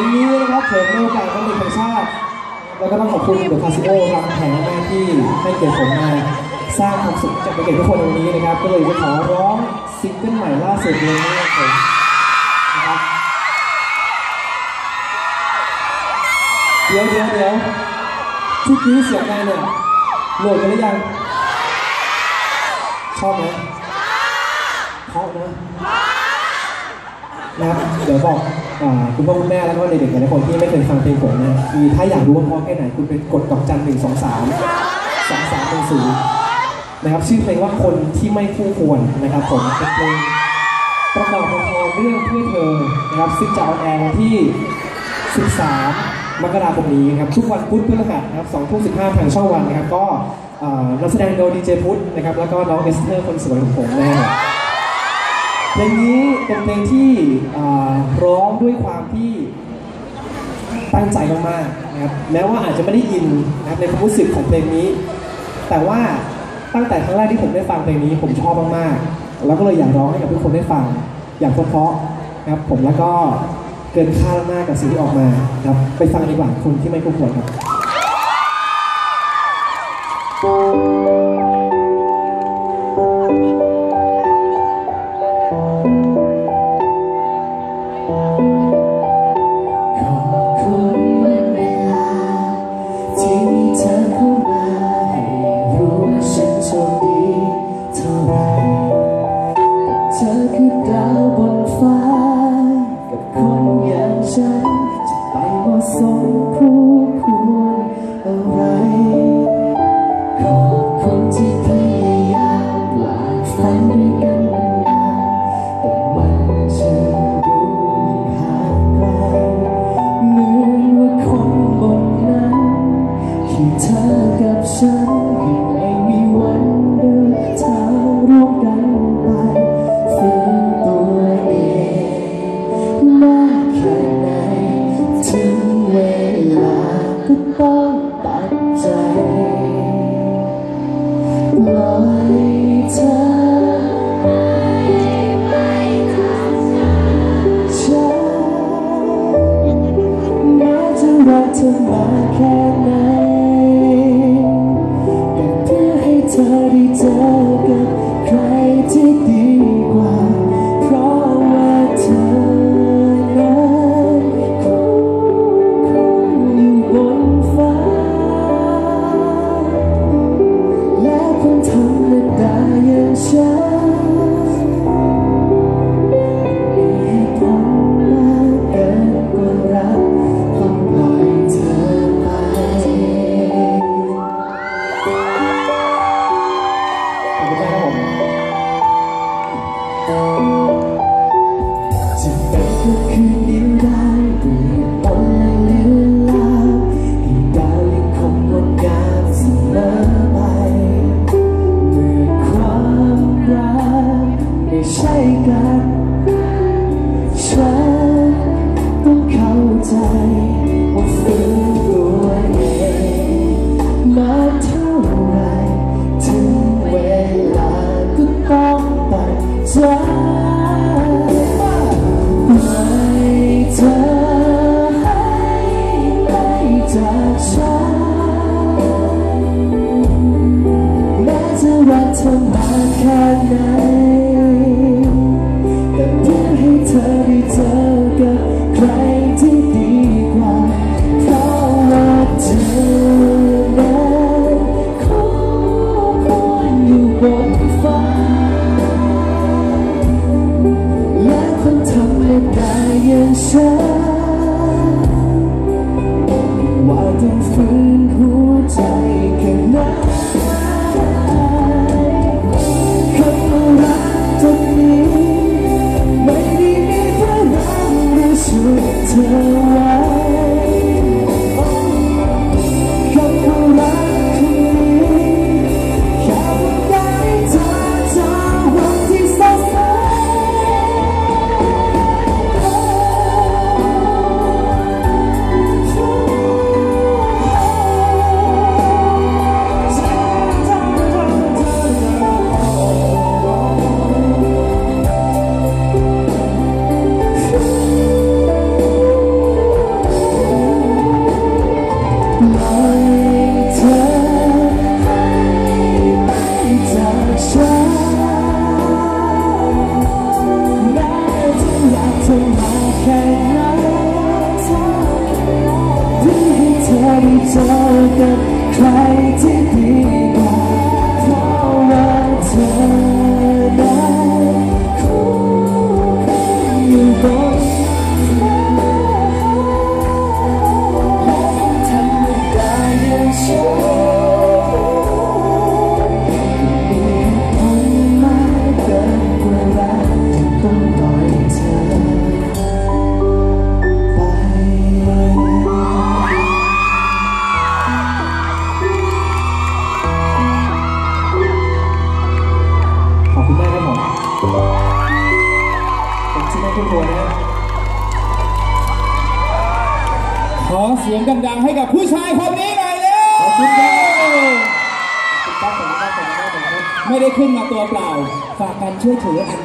วันนี้นะครับผมในโอกาสวันเด็กแห่งชาติแล้วก็ต้องขอบคุณเดอะคาสิโอรับแผงหน้าที่ให้เกียรติผมมาสร้างความสุขจากเด็กๆทุกคนในวันนี้นะครับ ก็เลยจะขอร้องซิงเกิลใหม่ล่าสุดเลยนะครับผมนะครับเดี๋ยวเดี๋ยวเดี๋ยวที่กี้เสียงไงเนี่ยโหลดกันหรือยัง ชอบไหมเพราะนะนะครับเดี๋ยวบอก คุณพ่อคุณแม่แล้วก็เด็กๆหลายๆคนที่ไม่เคยฟังเพลงผมนะคือถ้าอยากรู้ว่าเพราะแค่ไหนคุณไปกดดอกจันหนึ่งสองสามสองสามหนึ่งศูนย์นะครับชื่อเพลงว่าคนที่ไม่คู่ควรนะครับผมเป็นเพลงประกอบละครเรื่องเพื่อเธอนะครับซึ่งจะออนแอร์วันที่ 13 มกราคมนี้นะครับทุกวันพุธพฤหัสนะครับ2ทุ่ม15 ทางช่องวันนะครับก็อ่านำแสดงโดยดีเจพุทธนะครับแล้วก็น้องเอสเตอร์คนสวยของผมนะฮะ เพลงนี้เป็นเพลงที่ร้องด้วยความที่ตั้งใจมากๆนะครับแม้ว่าอาจจะไม่ได้อินนะครับในความรู้สึกของเพลงนี้ แต่ว่าตั้งแต่ครั้งแรกที่ผมได้ฟังเพลงนี้ผมชอบมากๆ แล้วก็เลยอยากร้องให้กับทุกคนได้ฟัง อย่างเพราะๆนะครับผมแล้วก็เกินคาดมากกับสิ่งที่ออกมานะครับไปฟังดีกว่าคนที่ไม่คู่ควรครับ อให้เจากฉันแม้จะรักเธอมากแค่ไหนแต่เพื่อให้เธอได้เจอกับใครที่ดีกว่าเพราะว่าเธอนั้นคู่ควรอยู่บนฟ้าและคนทำให้ได้อย่างฉัน ว่า เธอกับใครที่ดีกว่าเพราะว่าเธอ อเสียงดังๆให้กับผู้ชายคนนี้หน่อยเร็วขอบคุณครับขอบคุณครับขอบคุณครับขอบคุณครับไม่ได้ขึ้นมาตัวเปล่า ฝากกันช่วยถืออัน